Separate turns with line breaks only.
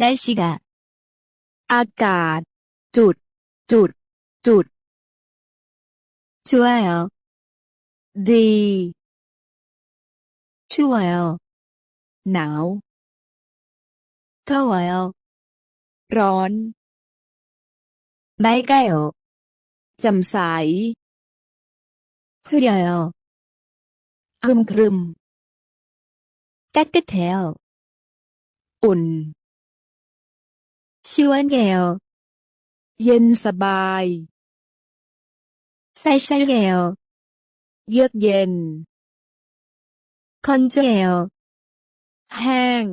날씨가
อากาศ จุด จุด จุด
좋아요.
ดี
추워요.
หนาว
더워요.
ร้อน
맑아요.
แจ่มใส
흐려요.
ครึมครึม
따뜻해요.
ชื่อว่า
เกล
เย็นสบาย
ไซชา
เกลเยือกเย็น
คอนเจล
แห้ง